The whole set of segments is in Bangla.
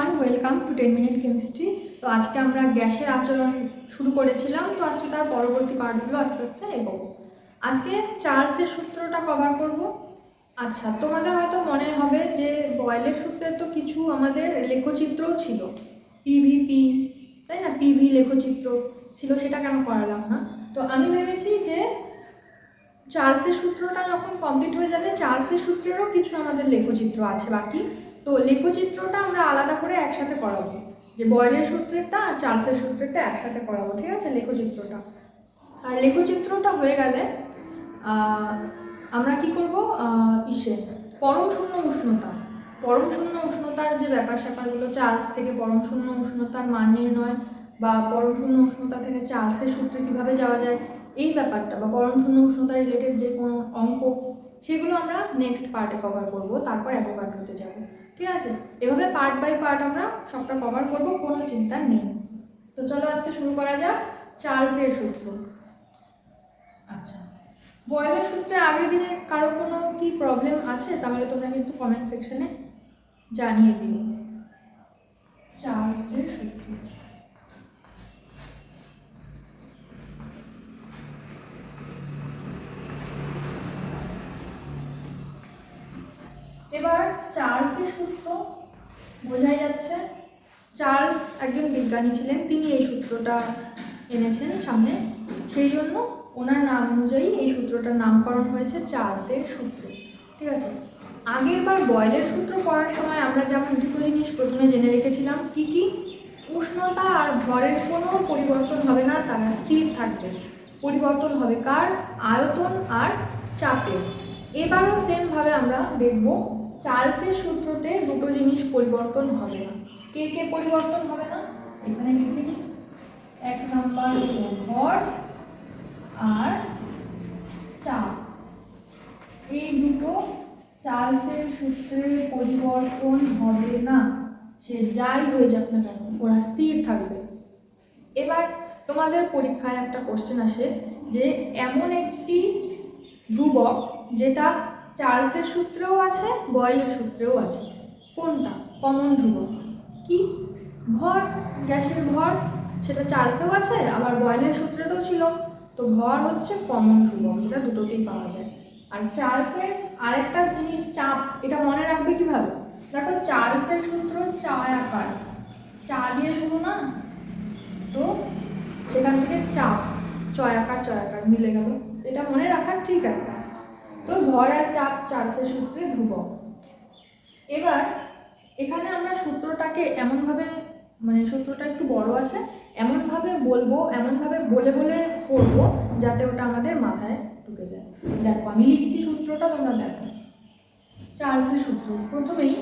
Everyone welcome to ten minute chemistry তো আজকে আমরা গ্যাসের আচরণ শুরু করেছিলাম, তো আজকে তার পরবর্তী পার্টগুলো আস্তে আস্তে এগোবো। আজকে চার্লসের সূত্রটা কভার করব। আচ্ছা তোমাদের হয়তো মনে হবে যে বয়েলের সূত্রের তো কিছু আমাদের লেখচিত্রও ছিল। পিভিপি তাই না? পিভি লেখচিত্র ছিল, সেটা কেন করালাম না? তো আমি ভেবেছি যে চার্লসের সূত্রটা যখন কমপ্লিট হয়ে যাবে, চার্লসের সূত্রেরও কিছু আমাদের লেখচিত্র আছে বাকি। তো লেখচিত্রটা আমরা আলাদা করে একসাথে করাবো। যে বয়েলের সূত্রেরটা আর চার্লসের সূত্রেরটা একসাথে করাবো, ঠিক আছে? লেখচিত্রটা। আর লেখচিত্রটা হয়ে গেলে আমরা কি করব? ইসে, পরম শূন্য উষ্ণতা। পরম শূন্য উষ্ণতার যে ব্যাপার স্যাপারগুলো, চার্লস থেকে পরম শূন্য উষ্ণতার মান নির্ণয় বা পরম শূন্য উষ্ণতা থেকে চার্লসের সূত্রে কীভাবে যাওয়া যায়, এই ব্যাপারটা বা পরম শূন্য উষ্ণতা রিলেটেড যে কোনো অঙ্ক, সেগুলো আমরা নেক্সট পার্টে কভার করব। তারপর অ্যাভোগাড্রোতে যাব। ঠিক আছে? এভাবে পার্ট বাই পার্ট আমরা সবটা কভার করব, কোনো চিন্তা নেই। তো চলো আজকে শুরু করা যাক চার্লসের সূত্র। আচ্ছা। বয়েলের সূত্রে আগে দিনে কারও কোনো কি প্রবলেম আছে? তাহলে তোমরা কিন্তু কমেন্ট সেকশনে জানিয়ে দিও। চার্লসের সূত্র। এবার চার্লসের সূত্র বোঝাই যাচ্ছে। চার্লস একজন বিজ্ঞানী ছিলেন, তিনি এই সূত্রটা এনেছেন সামনে। সেই জন্য ওনার নাম অনুযায়ী এই সূত্রটার নামকরণ হয়েছে চার্লসের সূত্র, ঠিক আছে? আগের বার বয়েলের সূত্র পড়ার সময় আমরা যেমন দুটো জিনিস প্রথমে জেনে রেখেছিলাম, কি কি? উষ্ণতা আর ভরের কোনো পরিবর্তন হবে না, তারা স্থির থাকবে। পরিবর্তন হবে কার? আয়তন আর চাপে এবারও সেমভাবে আমরা দেখব চার্লসের সূত্রতে দুটো জিনিস পরিবর্তন হবে না। কে কে পরিবর্তন হবে না? এখানে লিখে নিই এক নাম্বার ভর আর চাপ এই দুটো চার্লসের সূত্রে পরিবর্তন হবে না। সে যাই হয়ে যাক না কেন, ওরা স্থির থাকবে। এবার তোমাদের পরীক্ষায় একটা কোশ্চেন আসে যে, এমন একটি ধ্রুবক যেটা চার্লসের সূত্রেও আছে, বয়েলের সূত্রেও আছে। কোনটা? কমন ধ্রুবক কি? ভর, গ্যাসের ভর, সেটা চার্লসেও আছে, আবার বয়েলের সূত্রেতেও ছিল। তো ভর হচ্ছে কমন ধ্রুবক যেটা দুটোতেই পাওয়া যায়। আর চার্লসের আরেকটা জিনিস, চাপ, এটা মনে রাখবে কীভাবে? দেখো, চার্লসের সূত্র চায় আকার। চা দিয়ে শুরু না? তো সেখান থেকে চাপ চয়াকার চয়াকার মিলে গেল। এটা মনে রাখার ঠিক একটা। তো ভর আর চাপ চার্লসের সূত্রে ধ্রুবক। এবার এখানে আমরা সূত্রটাকে এমনভাবে মানে সূত্রটা একটু বড় আছে, এমনভাবে বলব, এমনভাবে বলে বলে পড়ব যাতে ওটা আমাদের মাথায় ঢুকে যায়। দেখো, আমি লিখছি সূত্রটা, তোমরা দেখো। চার্লসের সূত্র। প্রথমেই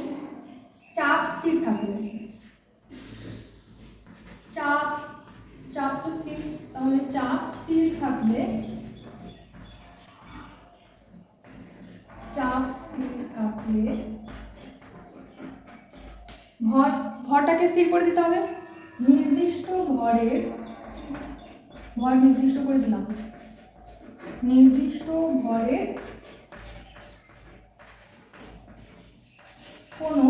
চাপ স্থির থাকবে। চাপ চাপ তো স্থির, তাহলে চাপ স্থির থাকলে চাপ স্থির থাকলে? ভর ভরটাকে স্থির করে দিতে হবে। নির্দিষ্ট ভরের, ভর নির্দিষ্ট করে দিলাম। নির্দিষ্ট ভরের কোনো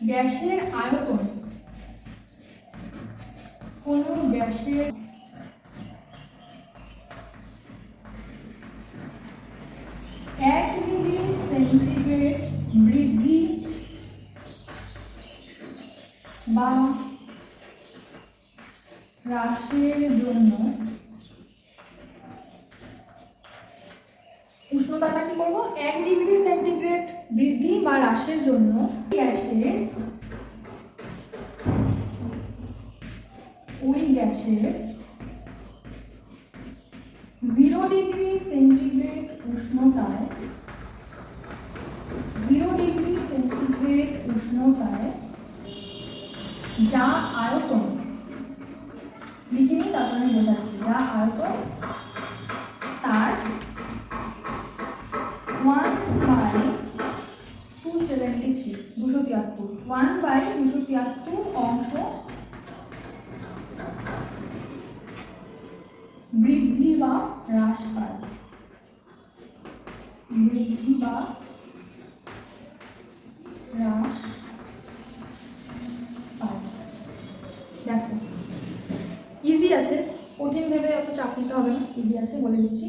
গ্যাসের আয়তন, কোনো গ্যাসের এক ডিগ্রি সেন্টিগ্রেড বৃদ্ধি বা হ্রাসের জন্য। উষ্ণতাটা কি করব এক ডিগ্রি সেন্টিগ্রেড বৃদ্ধি বা হ্রাসের জন্য গ্যাসের ওই গ্যাসের বৃদ্ধি বা হ্রাস পায় বৃদ্ধি বা হ্রাস চাপ নিতে হবে না ইজি আছে বলে দিচ্ছি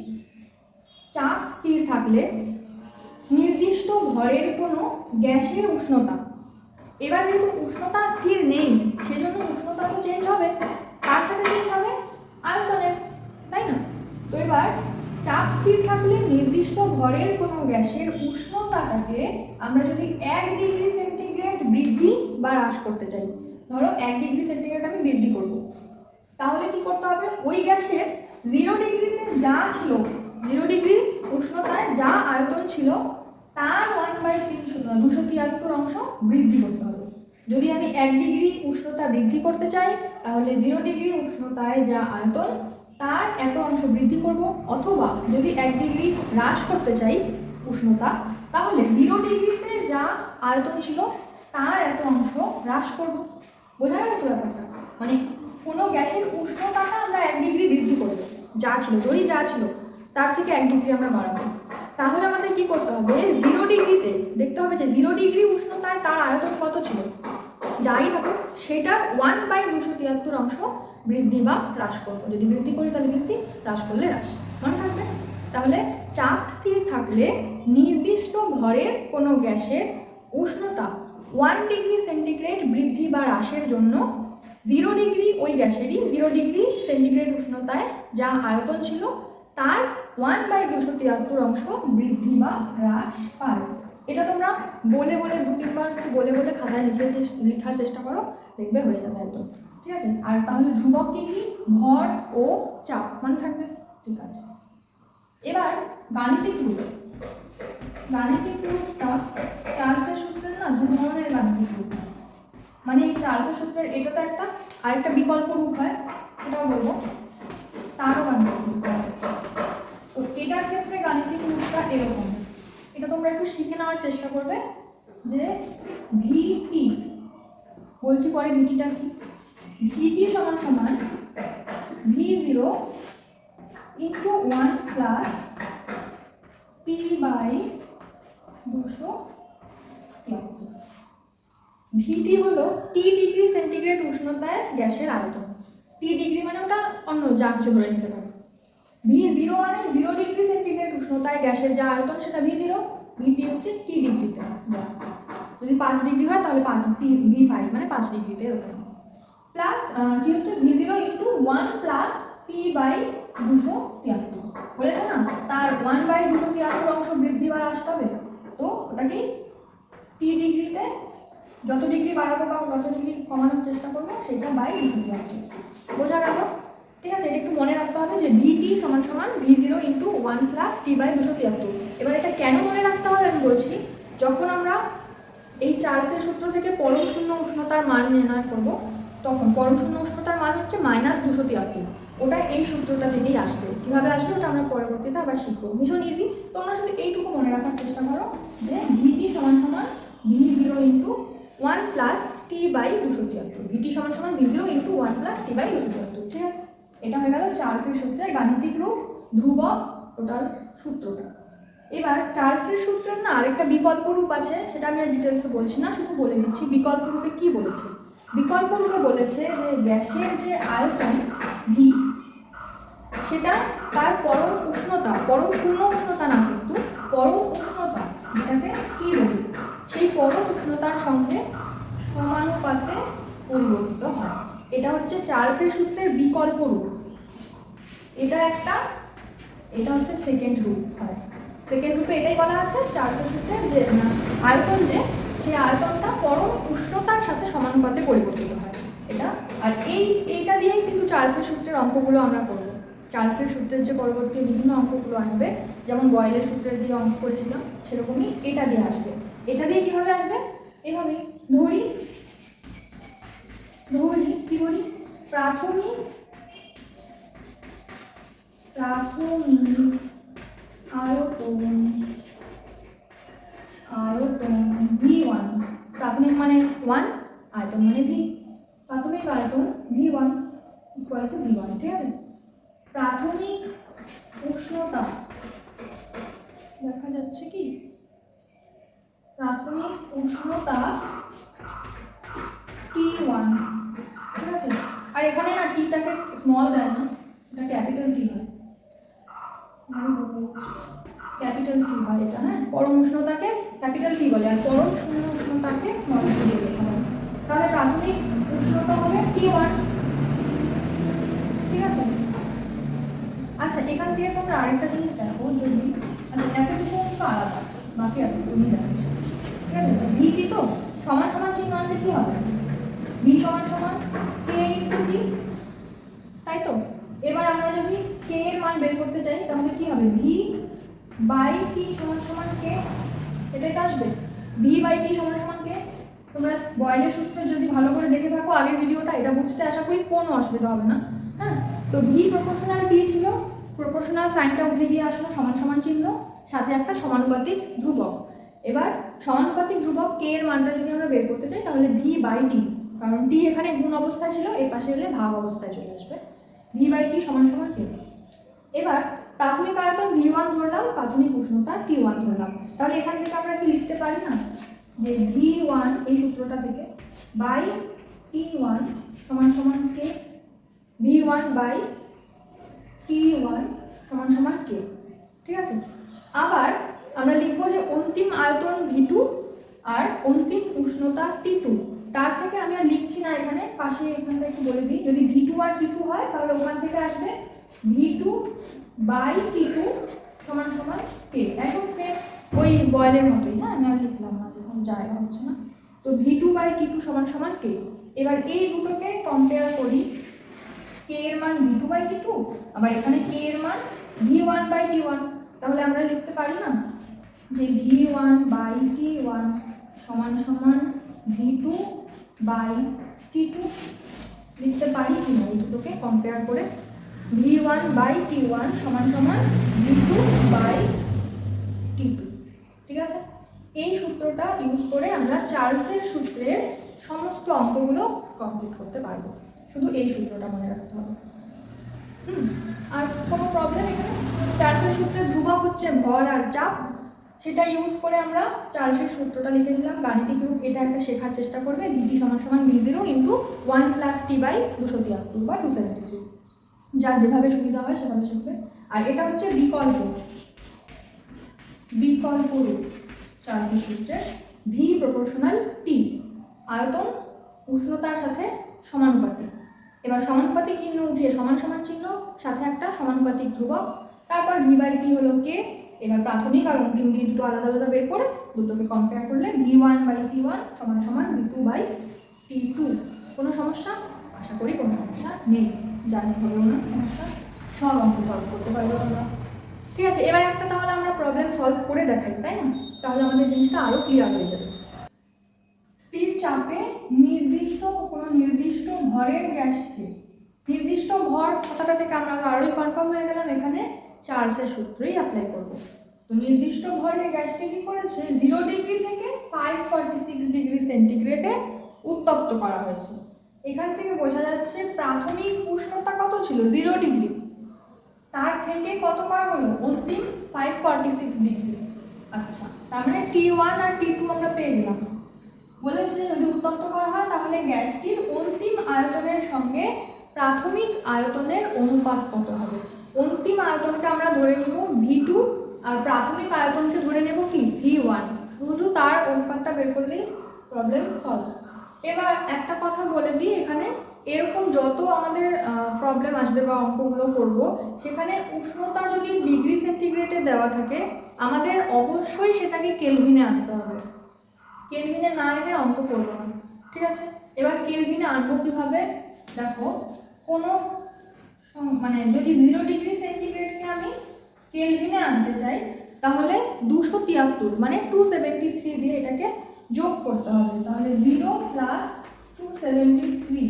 চাপ স্থির থাকলে নির্দিষ্ট ভরের কোনো গ্যাসের উষ্ণতা এবার যেহেতু উষ্ণতা স্থির নেই সেজন্য উষ্ণতা তো চেঞ্জ হবে কার সাথে চেঞ্জ হবে আয়তনের তাই না তো এবার চাপ স্থির থাকলে নির্দিষ্ট ভরের কোনো গ্যাসের উষ্ণতাটাকে আমরা যদি এক ডিগ্রি সেন্টিগ্রেড বৃদ্ধি বা হ্রাস করতে চাই, ধরো এক ডিগ্রি সেন্টিগ্রেড আমি বৃদ্ধি করব। তাহলে কি করতে হবে? ওই গ্যাসের জিরো ডিগ্রিতে যা ছিল জিরো ডিগ্রি উষ্ণতায় যা আয়তন ছিল, তার ওয়ান বাই তিনশো দুশো তিয়াত্তর অংশ বৃদ্ধি করতে হবে। যদি আমি এক ডিগ্রি উষ্ণতা বৃদ্ধি করতে চাই, তাহলে জিরো ডিগ্রি উষ্ণতায় যা আয়তন তার এত অংশ বৃদ্ধি করব অথবা যদি এক ডিগ্রি হ্রাস করতে চাই উষ্ণতা, তাহলে জিরো ডিগ্রিতে যা আয়তন ছিল, তার এত অংশ হ্রাস করব। বোঝা গেল তো ব্যাপারটা? মানে কোনো গ্যাসের উষ্ণতাটা আমরা এক ডিগ্রি বৃদ্ধি করব। যা ছিল যদি যা ছিল, তার থেকে এক ডিগ্রি আমরা বাড়াবো। তাহলে আমাদের কি করতে হবে? জিরো ডিগ্রিতে দেখতে হবে যে জিরো ডিগ্রি উষ্ণতায় তার আয়তন কত ছিল? যাই থাকুক, সেটার ওয়ান বাই দুশো তিয়াত্তর অংশ বৃদ্ধি বা হ্রাস করব। যদি বৃদ্ধি করি তাহলে বৃদ্ধি, হ্রাস করলে হ্রাস। মনে থাকবে? তাহলে চাপ স্থির থাকলে নির্দিষ্ট ভরের কোনো গ্যাসের উষ্ণতা ওয়ান ডিগ্রি সেন্টিগ্রেড বৃদ্ধি বা হ্রাসের জন্য জিরো ডিগ্রি ওই গ্যাসেরই জিরো ডিগ্রি সেন্টিগ্রেড উষ্ণতায় যা আয়তন ছিল, তার ওয়ান বাই দুশো তিয়াত্তর অংশ বৃদ্ধি বা হ্রাস পায়। এটা তোমরা বলে বলে দু তিনবার বলে বলে খাতায় লিখে লেখার চেষ্টা করো, দেখবে হয়ে যাবে একদম। ঠিক আছে? আর তাহলে ধ্রুবক কি কি? ভর ও চাপ, মনে থাকবে? ঠিক আছে। এবার গাণিতিক রূপ। গাণিতিক রূপটা চার্লসের সূত্রের না দু ধরনের গাণিতিক রূপ মানে এই চার্লসের সূত্রের এটা তো একটা আরেকটা বিকল্প রূপ হয়, সেটাও বলব। তারও গাণিতিক রূপ। তো এটার ক্ষেত্রে গাণিতিক রূপটা এরকম। এটা তোমরা একটু শিখে নেওয়ার চেষ্টা করবে যে ভি ভিটি বলছি পরে ভিটিটা কি? ভিটি সমান সমান V zero into one plus P by দুশো ভিটি হলো টি ডিগ্রি সেন্টিগ্রেড উষ্ণতায় গ্যাসের আয়তন। টি ডিগ্রি মানে ওটা অন্য যা কিছু ধরে নিতে পারো। ভি জিরো মানে জিরো ডিগ্রি সেন্টিগ্রেড উষ্ণতায় গ্যাসের যা আয়তন সেটা ভি জিরো ভিটি হচ্ছে টি ডিগ্রিতে যদি পাঁচ ডিগ্রি হয় তাহলে পাঁচ টি ভি ফাইভ মানে পাঁচ ডিগ্রিতে এরকম। প্লাস কি হচ্ছে? V zero into one plus T by দুশো তিয়াত্তর। বলেছে না? তার ওয়ান বাই দুশো তিয়াত্তর অংশ বৃদ্ধি বা হ্রাস পাবে। তো ওটা কি? টি ডিগ্রিতে যত ডিগ্রি বাড়াবো বা যত ডিগ্রি কমানোর চেষ্টা করব, সেটা বাই দুশো তিয়াত্তর। বোঝা গেল? ঠিক আছে, এটা একটু মনে রাখতে হবে যে ভিটি সমান সমান V zero into one plus T by দুশো তিয়াত্তর। এবার এটা কেন মনে রাখতে হবে আমি বলছি, যখন আমরা এই চার্লসের সূত্র থেকে পরম শূন্য উষ্ণতার মান নির্ণয় করব তখন পরম শূন্য উষ্ণতার মান হচ্ছে মাইনাস দুশো তিয়াত্তর। ওটা এই সূত্রটা থেকেই আসবে। কীভাবে আসবে ওটা আমরা পরবর্তীতে আবার শিখব। ভীষণ ইজি তোমরা শুধু এইটুকু মনে রাখার চেষ্টা করো যে ভিটি সমান সমান V zero into one plus T by দুশো তিয়াত্তর। ভিটি সমান সমান V zero into one plus T by দুশো তিয়াত্তর, ঠিক আছে? এটা হয়ে গেল চার্লসের সূত্রের গাণিতিক রূপ, ধ্রুবক টোটাল সূত্রটা। এবার চার্লসের সূত্রের না আরেকটা বিকল্প রূপ আছে, সেটা আমি আর ডিটেলসে বলছি না, শুধু বলে দিচ্ছি বিকল্প রূপে কী বলেছে। বিকল্প রূপে বলেছে যে গ্যাসের যে আয়তন ভি সেটা তার পরম উষ্ণতা, পরম শূন্য উষ্ণতা না কিন্তু পরম উষ্ণতা, যেটাকে কি বলি। সেই পরম উষ্ণতার সঙ্গে সমানুপাতে পরিবর্তিত হয়। এটা হচ্ছে চার্লসের সূত্রের বিকল্প রূপ। এটা একটা, এটা হচ্ছে সেকেন্ড রূপ হয়। সেকেন্ড রূপে এটাই বলা আছে, চার্লসের সূত্রের যে আয়তন যে সেই আয়তনটা পরম উষ্ণতার সাথে সমানুপাতে পরিবর্তিত হয়। এটা, আর এই, এইটা দিয়েই কিন্তু চার্লসের সূত্রের অঙ্কগুলো আমরা করব। চার্লসের সূত্রের যে পরবর্তী বিভিন্ন অঙ্কগুলো আসবে, যেমন বয়েলের সূত্রের দিয়ে অঙ্ক করেছিলাম, সেরকমই এটা দিয়ে আসবে। এটা দিয়ে কীভাবে আসবে? এভাবে ধরি ধরি, কি করি প্রাথমিক প্রাথমিক আয়তন আয়তন ভি ওয়ান প্রাথমিক মানে ওয়ান আয়তন মানে ভি প্রাথমিক আয়তন V one equal to V one ঠিক আছে? প্রাথমিক উষ্ণতা। দেখা যাচ্ছে কি? প্রাথমিক উষ্ণতা টি ওয়ান ঠিক আছে? আর এখানে না টিটাকে স্মল দেয় না, এটা ক্যাপিটাল টি হয়। ক্যাপিটাল টি হয় এটা হ্যাঁ? পরম উষ্ণতাকে ক্যাপিটাল টি বলে, আর পরম শূন্য উষ্ণতাকে স্মল টি দিয়ে লেখা হয় তাহলে প্রাথমিক উষ্ণতা হবে টি ওয়ান ঠিক আছে? আচ্ছা এখান থেকে তোমরা আরেকটা জিনিস দেখো, যদি আচ্ছা এতটুকু তো আলাদা। বাকি এতটুকু দেখাচ্ছে। ঠিক আছে? ভিটি তো? সমান সমান চিহ্ন আনলে কি হবে? ভি সমান সমান কে ইন্টু টি তাই তো? এবার আমরা যদি কে এর মান বের করতে চাই, তাহলে কি হবে? ভি বাই টি সমান সমান কে এটাই তো আসবে। ভি বাই টি সমান সমান কে তোমরা বয়েলের সূত্র যদি ভালো করে দেখে থাকো, আগের ভিডিওটা, এটা বুঝতে আশা করি কোনো অসুবিধা হবে না হ্যাঁ? তো ভি প্রপোর্শনাল টি ছিল প্রপোর্শনাল সাইনটা উঠে গিয়ে আসলো, সমান সমান চিহ্ন, সাথে একটা সমানুপাতিক ধ্রুবক। এবার সমানুপাতিক ধ্রুবক কে এর মানটা যদি আমরা বের করতে চাই, তাহলে ভি বাই টি কারণ টি এখানে গুণ অবস্থায় ছিল এই পাশে এলে ভাব অবস্থায় চলে আসবে। ভি বাই টি সমান সমান কে এবার প্রাথমিক আয়তন ভি ওয়ান ধরলাম, প্রাথমিক উষ্ণতা টি ওয়ান ধরলাম। তাহলে এখান থেকে আমরা কি লিখতে পারি না? যে ভি ওয়ান এই সূত্রটা থেকে বাই টি ওয়ান সমান সমান K V one by T one সমান সমান কে ঠিক আছে? আবার আমরা লিখব যে অন্তিম আয়তন ভি টু আর অন্তিম উষ্ণতা টি টু তার থেকে আমি আর লিখছি না এখানে, পাশে এখানটা একটু বলে দিই। যদি ভি টু আর টি টু হয়, তাহলে ওখান থেকে আসবে V two by T two সমান সমান কে এখন সে ওই বয়েলের মতোই হ্যাঁ? আমি আর লিখলাম না। জায়গা হচ্ছে না। তো V two by T two সমান সমান কে এবার এই দুটোকে কম্পেয়ার করি। কে এর মান V two by T two আবার এখানে কে এর মান V one by T one তাহলে আমরা লিখতে পারি না যে V one by T one সমান সমান V two by T two লিখতে পারি কি না এই দুটোকে কম্পেয়ার করে। V one by T one সমান সমান V two by T two ঠিক আছে? এই সূত্রটা ইউজ করে আমরা চার্লসের সূত্রের সমস্ত অঙ্কগুলো কমপ্লিট করতে পারব। শুধু এই সূত্রটা মনে রাখতে হবে। হুম, আর কোনো প্রবলেম এখানে? চার্লসের সূত্রে ধ্রুবক হচ্ছে ভর আর চাপ। সেটা ইউজ করে আমরা চার্লসের সূত্রটা লিখে দিলাম গাণিতিক রূপ এটা একটা শেখার চেষ্টা করবে। ভিটি সমান সমান V zero into one plus T by দুশো তিয়াত্তর বা টু সেভেন্টি থ্রি যার যেভাবে সুবিধা হয় সেভাবে শিখবে। আর এটা হচ্ছে বিকল্প। বিকল্প রূপ। চার্লসের সূত্রে ভি প্রপোর্শনাল টি আয়তন উষ্ণতার সাথে সমানুপাতিক। এবার সমানুপাতিক চিহ্ন উঠিয়ে সমান সমান চিহ্ন, সাথে একটা সমানুপাতিক ধ্রুবক। তারপর ভি বাই টি হলো কে এবার প্রাথমিক আর অন্তিম দিয়ে দুটো আলাদা আলাদা বের করে দুটোকে কম্পেয়ার করলে V one by T one সমান সমান V two by T two কোনো সমস্যা? আশা করি কোনো সমস্যা নেই। জানি হবেও না সমস্যা। সব অঙ্ক সলভ করতে পারব আমরা। ঠিক আছে, এবার একটা তাহলে আমরা প্রবলেম সলভ করে দেখাই, তাই না? তাহলে আমাদের জিনিসটা আরও ক্লিয়ার হয়ে যাবে। স্থির চাপে নির্দিষ্ট কোনো নির্দিষ্ট ভরের গ্যাসকে নির্দিষ্ট ভর কথাটা থেকে আমরা আরোই কনফার্ম হয়ে গেলাম, এখানে চার্জের সূত্রই অ্যাপ্লাই করব। তো নির্দিষ্ট ভরের গ্যাসকে কি করেছে? জিরো ডিগ্রি থেকে ফাইভ ফর্টি সিক্স ডিগ্রি সেন্টিগ্রেডে উত্তপ্ত করা হয়েছে। এখান থেকে বোঝা যাচ্ছে প্রাথমিক উষ্ণতা কত ছিল? জিরো ডিগ্রি তার থেকে কত করা হলো? অন্তিম ফাইভ ফর্টি সিক্স ডিগ্রি আচ্ছা তার মানে টি ওয়ান আর টি টু আমরা পেয়ে গেলাম। বলেছে যদি উত্তপ্ত করা হয়, তাহলে গ্যাসটির অন্তিম আয়তনের সঙ্গে প্রাথমিক আয়তনের অনুপাত কত হবে? অন্তিম আয়তনকে আমরা ধরে নেব ভি টু আর প্রাথমিক আয়তনকে ধরে নেব কি? ভি ওয়ান শুধু তার অনুপাতটা বের করলেই প্রবলেম সলভ এবার একটা কথা বলে দিই এখানে। এরকম যত আমাদের প্রবলেম আসবে বা অঙ্কগুলো করব, সেখানে উষ্ণতা যদি ডিগ্রি সেন্টিগ্রেডে দেওয়া থাকে, আমাদের অবশ্যই সেটাকে কেলভিনে আনতে হবে। কেলভিনে না এনে অঙ্ক করব না। ঠিক আছে? এবার কেলভিনে আনব কীভাবে? দেখো, কোনো মানে যদি জিরো ডিগ্রি সেন্টিগ্রেডকে আমি কেলভিনে আনতে চাই, তাহলে দুশো তিয়াত্তর মানে টু সেভেন্টি থ্রি দিয়ে এটাকে যোগ করতে হবে। তাহলে zero plus two seventy three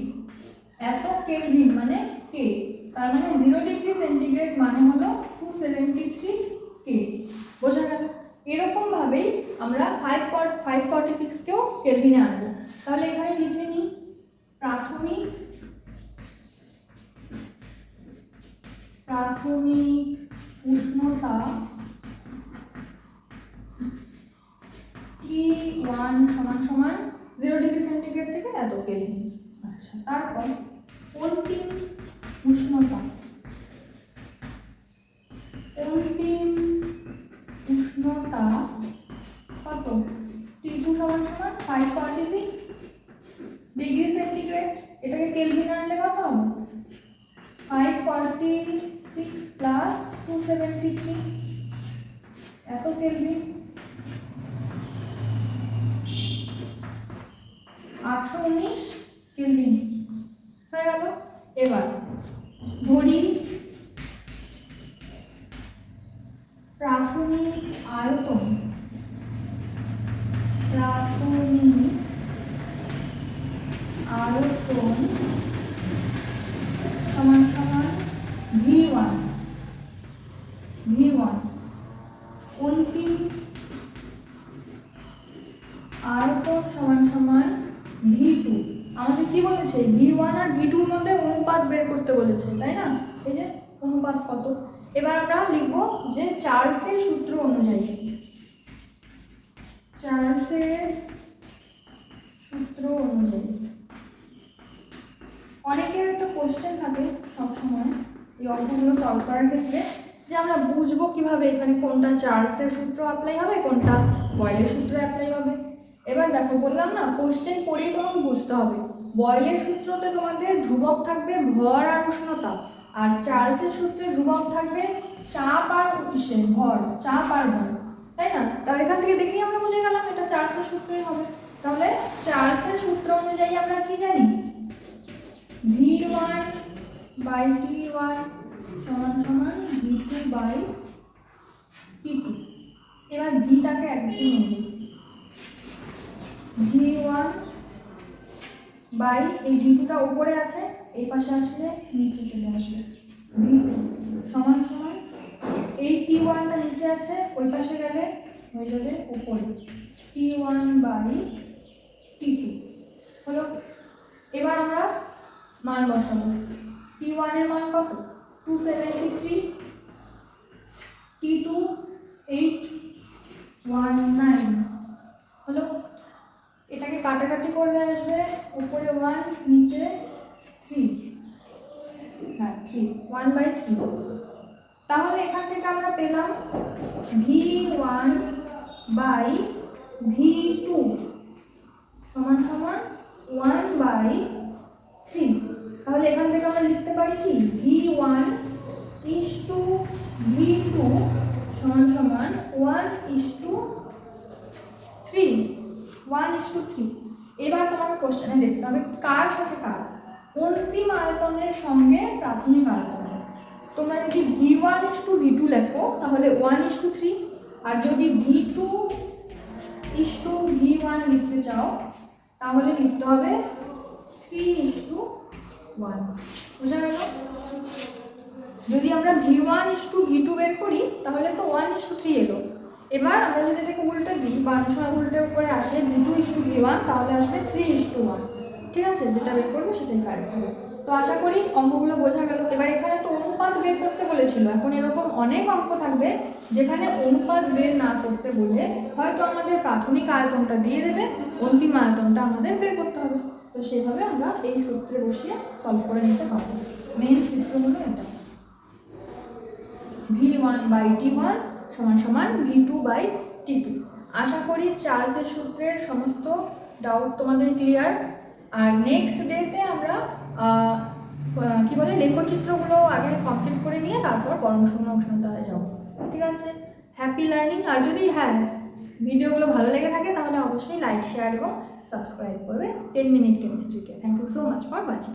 এত কেলভিন মানে কে তার মানে জিরো ডিগ্রি সেন্টিগ্রেড মানে হলো টু সেভেন্টি থ্রি কে বোঝা গেল? এরকম ভাবেই আমরা ফাইভ ফাইভ ফর্টি সিক্সকেও কেলভিনে আনব। তাহলে এখানে লিখে নিই, প্রাথমিক প্রাথমিক উষ্ণতা টি ওয়ান সমান সমান জিরো ডিগ্রি সেন্টিগ্রেড থেকে এত কেলভিন আচ্ছা তারপর অন্তিম উষ্ণতা সমান সমান five forty six degree centigrade এটাকে কেলভিনে আনলে কত হবে five forty six plus two seventy three এত কেলভিন আটশো উনিশ কেলভিন হয়ে গেল এবার ধরি প্রাথমিক আয়তন প্রাথমিক আয়তন সমান সমান ভি ওয়ান ভি ওয়ান অন্তিম আয়তন সমান সমান ভি টু আমাদের কি বলেছে ভি ওয়ান আর ভি টুর মধ্যে অনুপাত বের করতে বলেছে তাই না এই যে অনুপাত কত এবার আমরা লিখব যে চার্লসের সূত্র অনুযায়ী চার্লসের সূত্র অনুযায়ী অনেকের একটা কোশ্চেন থাকে সবসময় এই অঙ্কগুলো সলভ করার ক্ষেত্রে, যে আমরা বুঝব কীভাবে এখানে কোনটা চার্লসের সূত্র অ্যাপ্লাই হবে, কোনটা বয়েলের সূত্র অ্যাপ্লাই হবে। এবার দেখো, বললাম না কোশ্চেন পড়েই তোমাকে বুঝতে হবে। বয়েলের সূত্রতে তোমাদের ধ্রুবক থাকবে ভর আর উষ্ণতা, আর চার্লসের সূত্রে ধ্রুবক থাকবে চাপ আর ইসে ভর, চাপ আর ভর, তাই না? তাহলে এখান থেকে দেখেই আমরা বুঝে গেলাম এটা চার্লসের সূত্রই হবে। তাহলে চার্লসের সূত্র অনুযায়ী আমরা কি জানি? V one by T one সমান সমান V two by T two এবার ভিটাকে একদিকে নিয়ে যাই ভি ওয়ান বাই এই ভি টুটা উপরে আছে, এই পাশে আসলে নিচে চলে আসবে। ভি টু সমান সমান এই টি ওয়ানটা নিচে আছে, ওই পাশে গেলে হয়ে যাবে উপরে। T one by T two হলো, এবার আমরা মান বসাবো টি ওয়ানের মান কত? Two seventy three T two eight one nine হলো, এটাকে কাটাকাটি করলে আসবে উপরে ওয়ান নিচে থ্রি হ্যাঁ থ্রি ওয়ান বাই থ্রি তাহলে এখান থেকে আমরা পেলাম V one by V two সমান সমান ওয়ান বাই থ্রি তাহলে এখান থেকে আমরা লিখতে পারি কি? V one is to V two সমান সমান one is to three one is to three এবার তোমাকে কোশ্চেনে দেখতে হবে, কার সাথে কার? অন্তিম আয়তনের সঙ্গে প্রাথমিক আয়তন তোমরা যদি V one is to V two লেখো, তাহলে ওয়ান ইস টু থ্রি আর যদি V two is to V one লিখতে চাও, তাহলে লিখতে হবে থ্রি ইস টু ওয়ান বোঝা যদি আমরা V one is to V two বের করি, তাহলে তো ওয়ান ইস টু থ্রি এলো। এবার আমরা যদি এটাকে উল্টে দিই, বা সময় উল্টে করে আসে V two is to V one তাহলে আসবে থ্রি ইস টু ওয়ান ঠিক আছে? যেটা বের করব সেটাই কারেক্ট হবে। তো আশা করি অঙ্কগুলো বোঝা গেল। এবার এখানে তো অনুপাত বের করতে বলেছিল। এখন এরকম অনেক অঙ্ক থাকবে, যেখানে অনুপাত বের না করতে বলে হয়তো আমাদের প্রাথমিক আয়তনটা দিয়ে দেবে, অন্তিম আয়তনটা আমাদের বের করতে হবে। তো সেভাবে আমরা এই সূত্রে বসিয়ে সলভ করে নিতে পারব। মেন সূত্র হলো এটা। V one by T one সমান সমান V two by T two আশা করি চার্লসের সূত্রের সমস্ত ডাউট তোমাদের ক্লিয়ার আর নেক্সট ডেতে আমরা কি বলে, লেখচিত্রগুলো আগে কমপ্লিট করে নিয়ে তারপর পরম শূন্য উষ্ণতায় যাব। ঠিক আছে? হ্যাপি লার্নিং আর যদি হ্যাঁ ভিডিওগুলো ভালো লেগে থাকে তাহলে অবশ্যই লাইক শেয়ার এবং সাবস্ক্রাইব করবে। Ten minute কেমিস্ট্রিকে thank you so much for watching